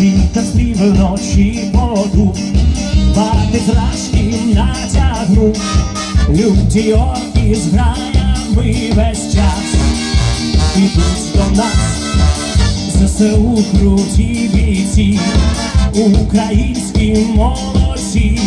Вітер стрів вночі воду, Вати зражки натягнув, люті орки з граями весь час. Ідуть до нас, ЗСУ круті бійці, українські молодці,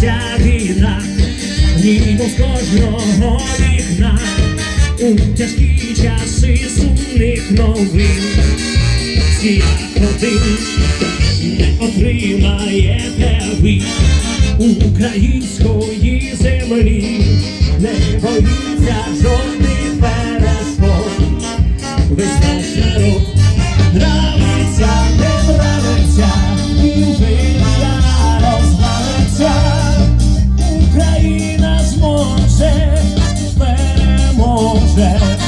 Ця війна, гнівом з кожного вікна, у тяжкі часи сумних новин. Всі один не отримаєте ви української землі, не боїться жодних that